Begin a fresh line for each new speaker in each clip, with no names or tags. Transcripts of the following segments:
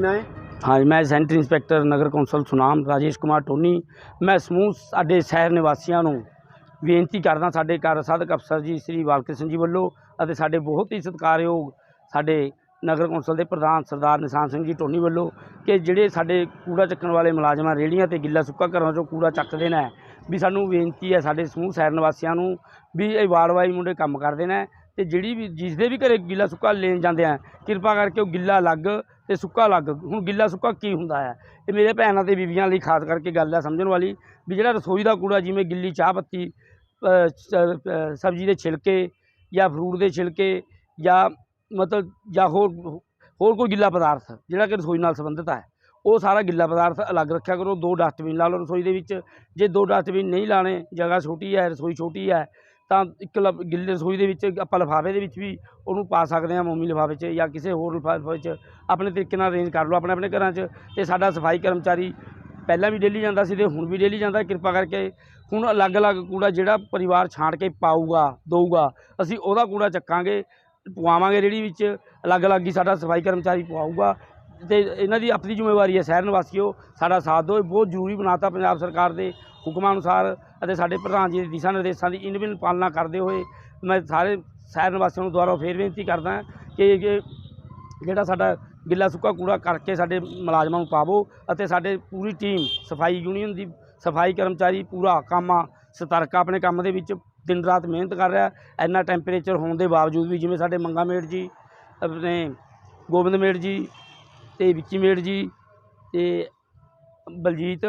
ਕੀ ਹੈ?
ਹਾਂਜੀ, ਮੈਂ ਸੈਂਟਰ ਇੰਸਪੈਕਟਰ ਨਗਰ ਕੌਂਸਲ ਸੁਨਾਮ ਰਾਜੇਸ਼ ਕੁਮਾਰ ਟੋਨੀ। ਮੈਂ ਸਮੂਹ ਸਾਡੇ ਸ਼ਹਿਰ ਨਿਵਾਸੀਆਂ ਨੂੰ ਬੇਨਤੀ ਕਰਦਾ ਸਾਡੇ ਕਾਰ ਸਾਧਕ ਅਫਸਰ ਜੀ, ਸ੍ਰੀ ਬਾਲਕ੍ਰਿਸ਼ਨ ਜੀ ਵੱਲੋਂ ਅਤੇ ਸਾਡੇ ਬਹੁਤ ਹੀ ਸਤਿਕਾਰਯੋਗ ਸਾਡੇ ਨਗਰ ਕੌਂਸਲ ਦੇ ਪ੍ਰਧਾਨ ਸਰਦਾਰ ਨਿਸ਼ਾਨ ਸਿੰਘ ਜੀ ਟੋਨੀ ਵੱਲੋਂ ਕਿ ਜਿਹੜੇ ਸਾਡੇ ਕੂੜਾ ਚੱਕਣ ਵਾਲੇ ਮੁਲਾਜ਼ਮਾਂ ਰੇਹੜੀਆਂ ਤੇ ਗਿੱਲਾ ਸੁੱਕਾ ਘਰਾਂ 'ਚੋਂ ਕੂੜਾ ਚੱਕਦੇ ਨੇ ਵੀ ਸਾਨੂੰ ਬੇਨਤੀ ਹੈ ਸਾਡੇ ਸਮੂਹ ਸ਼ਹਿਰ ਨਿਵਾਸੀਆਂ ਨੂੰ ਵੀ ਇਹ ਵਾਰਵਾਈ ਮੁੰਡੇ ਕੰਮ ਕਰਦੇ ਨੇ ਤੇ ਜਿਹੜੀ ਵੀ ਜਿਸ ਦੇ ਵੀ ਘਰੇ ਗਿੱਲਾ ਸੁੱਕਾ ਲੈਣ ਜਾਂਦੇ ਆ, ਕਿਰਪਾ ਕਰਕੇ ਉਹ ਗਿੱਲਾ ਅਲੱਗ ਤੇ ਸੁੱਕਾ ਅਲੱਗ। ਹੁਣ ਗਿੱਲਾ ਸੁੱਕਾ ਕੀ ਹੁੰਦਾ ਹੈ ਇਹ ਮੇਰੇ ਭੈਣਾਂ ਤੇ ਬੀਬੀਆਂ ਲਈ ਖਾਸ ਕਰਕੇ ਗੱਲ ਹੈ ਸਮਝਣ ਵਾਲੀ। ਵੀ ਜਿਹੜਾ ਰਸੋਈ ਦਾ ਕੂੜਾ, ਜਿਵੇਂ ਗਿੱਲੀ ਚਾਹ ਪੱਤੀ ਸਬਜ਼ੀ ਦੇ ਛਿਲਕੇ ਜਾਂ ਫਰੂਟ ਦੇ ਛਿਲਕੇ ਜਾਂ ਮਤਲਬ ਜਾਂ ਹੋਰ ਹੋਰ ਕੋਈ ਗਿੱਲਾ ਪਦਾਰਥ, ਜਿਹੜਾ ਕਿ ਰਸੋਈ ਨਾਲ ਸੰਬੰਧਿਤ ਹੈ ਉਹ ਸਾਰਾ ਗਿੱਲਾ ਪਦਾਰਥ ਅਲੱਗ ਰੱਖਿਆ ਕਰੋ। ਦੋ ਡਸਟਬਿਨ ਲਾ ਲਓ ਰਸੋਈ ਦੇ ਵਿੱਚ। ਜੇ ਦੋ ਡਸਟਬਿਨ ਨਹੀਂ ਲਾਣੇ, ਜਗ੍ਹਾ ਛੋਟੀ ਹੈ ਰਸੋਈ ਛੋਟੀ ਹੈ ਤਾਂ ਇੱਕ ਲ- ਗਿੱਲੇ ਰਸੋਈ ਦੇ ਵਿੱਚ ਆਪਾਂ ਲਿਫਾਫੇ ਦੇ ਵਿੱਚ ਵੀ ਉਹਨੂੰ ਪਾ ਸਕਦੇ ਹਾਂ ਮੋਮੀ ਲਿਫਾਫੇ 'ਚ ਜਾਂ ਕਿਸੇ ਹੋਰ ਲਿਫਾਫੇ 'ਚ। ਆਪਣੇ ਤਰੀਕੇ ਨਾਲ ਅਰੇਂਜ ਕਰ ਲਓ ਆਪਣੇ ਆਪਣੇ ਘਰਾਂ 'ਚ ਤੇ ਸਾਡਾ ਸਫ਼ਾਈ ਕਰਮਚਾਰੀ ਪਹਿਲਾਂ ਵੀ ਡੇਲੀ ਜਾਂਦਾ ਸੀ ਤੇ ਹੁਣ ਵੀ ਡੇਲੀ ਜਾਂਦਾ। ਕਿਰਪਾ ਕਰਕੇ ਹੁਣ ਅਲੱਗ-ਅਲੱਗ ਕੂੜਾ ਜਿਹੜਾ ਪਰਿਵਾਰ ਛਾਂਟ ਕੇ ਪਾਊਗਾ, ਦਊਗਾ, ਅਸੀਂ ਉਹਦਾ ਕੂੜਾ ਚੱਕਾਂਗੇ, ਪਵਾਵਾਂਗੇ ਰੇਹੜੀ ਵਿੱਚ। ਅਲੱਗ-ਅਲੱਗ ਹੀ ਸਾਡਾ ਸਫ਼ਾਈ ਕਰਮਚਾਰੀ ਪਵਾਊਗਾ। ਤੇ ਇਹਨਾਂ ਦੀ ਆਪਣੀ ਜ਼ਿੰਮੇਵਾਰੀ ਹੈ ਸ਼ਹਿਰ ਨਿਵਾਸੀਓ, ਸਾਡਾ ਸਾਥ ਦਿਓ, ਇਹ ਬਹੁਤ ਜ਼ਰੂਰੀ ਬਣਾਤਾ ਪੰਜਾਬ ਸਰਕਾਰ ਦੇ ਹੁਕਮਾਂ ਅਨੁਸਾਰ ਅਤੇ ਸਾਡੇ ਪ੍ਰਧਾਨ ਜੀ ਦੇ ਦਿਸ਼ਾ ਨਿਰਦੇਸ਼ਾਂ ਦੀ ਇਨਵਿਨ ਪਾਲਣਾ ਕਰਦੇ ਹੋਏ ਮੈਂ ਸਾਰੇ ਸ਼ਹਿਰ ਨਿਵਾਸੀਆਂ ਨੂੰ ਦੁਆਰਾ ਫੇਰ ਬੇਨਤੀ ਕਰਦਾ ਕਿ ਜਿਹੜਾ ਸਾਡਾ ਗਿੱਲਾ ਸੁੱਕਾ ਕੂੜਾ ਕਰਕੇ ਸਾਡੇ ਮੁਲਾਜ਼ਮਾਂ ਨੂੰ ਪਾਵੋ ਅਤੇ ਸਾਡੇ ਪੂਰੀ ਟੀਮ, ਸਫ਼ਾਈ ਯੂਨੀਅਨ ਦੀ ਸਫ਼ਾਈ ਕਰਮਚਾਰੀ ਪੂਰਾ ਕਾਮਾ ਸਤਰਕ ਆਪਣੇ ਕੰਮ ਦੇ ਵਿੱਚ ਦਿਨ ਰਾਤ ਮਿਹਨਤ ਕਰ ਰਿਹਾ, ਇੰਨਾ ਟੈਂਪਰੇਚਰ ਹੋਣ ਦੇ ਬਾਵਜੂਦ ਵੀ ਜਿਵੇਂ ਸਾਡੇ ਮੰਗਾ ਮੇੜ ਜੀ, ਆਪਣੇ ਗੋਬਿੰਦ ਮੇੜ ਜੀ ਤੇ ਵਿੱਕੀ ਮੇੜ ਜੀ ਤੇ ਬਲਜੀਤ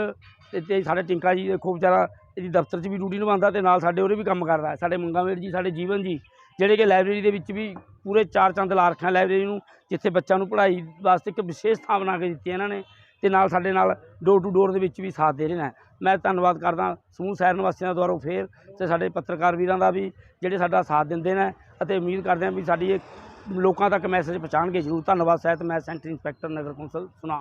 ਤੇ ਤੇ ਸਾਡੇ ਟਿੰਕਾ ਜੀ ਦੇਖੋ ਵਿਚਾਰਾ ਇਹਦੀ ਦਫ਼ਤਰ 'ਚ ਵੀ ਡਿਊਟੀ ਨਿਭਾਉਂਦਾ ਤੇ ਨਾਲ ਸਾਡੇ ਉਰੇ ਵੀ ਕੰਮ ਕਰਦਾ ਸਾਡੇ ਮੰਗਾ ਮੇੜ ਜੀ, ਸਾਡੇ ਜੀਵਨ ਜੀ, ਜਿਹੜੇ ਕਿ ਲਾਇਬ੍ਰੇਰੀ ਦੇ ਵਿੱਚ ਵੀ ਪੂਰੇ ਚਾਰ ਚੰਦ ਲਾ ਰੱਖਿਆ ਲਾਇਬ੍ਰੇਰੀ ਨੂੰ, ਜਿੱਥੇ ਬੱਚਿਆਂ ਨੂੰ ਪੜ੍ਹਾਈ ਵਾਸਤੇ ਇੱਕ ਵਿਸ਼ੇਸ਼ ਥਾਂ ਬਣਾ ਕੇ ਦਿੱਤੀ ਹੈ ਇਹਨਾਂ ਨੇ ਤੇ ਨਾਲ ਸਾਡੇ ਨਾਲ ਡੋਰ ਟੂ ਡੋਰ ਦੇ ਵਿੱਚ ਵੀ ਸਾਥ ਦੇ ਰਹੇ ਨੇ। ਮੈਂ ਧੰਨਵਾਦ ਕਰਦਾ ਸਮੂਹ ਸ਼ਹਿਰ ਨਿਵਾਸੀਆਂ ਦਾ ਦੁਆਰਾ ਫੇਰ ਤੇ ਸਾਡੇ ਪੱਤਰਕਾਰ ਵੀਰਾਂ ਦਾ ਵੀ, ਜਿਹੜੇ ਸਾਡਾ ਸਾਥ ਦਿੰਦੇ ਨੇ ਅਤੇ ਉਮੀਦ ਕਰਦੇ ਹਾਂ ਵੀ ਸਾਡੀ ਇਹ ਲੋਕਾਂ ਤੱਕ ਮੈਸੇਜ ਪਹੁੰਚਾਉਣਗੇ ਜ਼ਰੂਰ। ਧੰਨਵਾਦ ਸਹਿਤ ਮੈਂ ਸੈਂਟਰ ਇੰਸਪੈਕਟਰ ਨਗਰ ਕੌਂਸਲ ਸੁਣਾ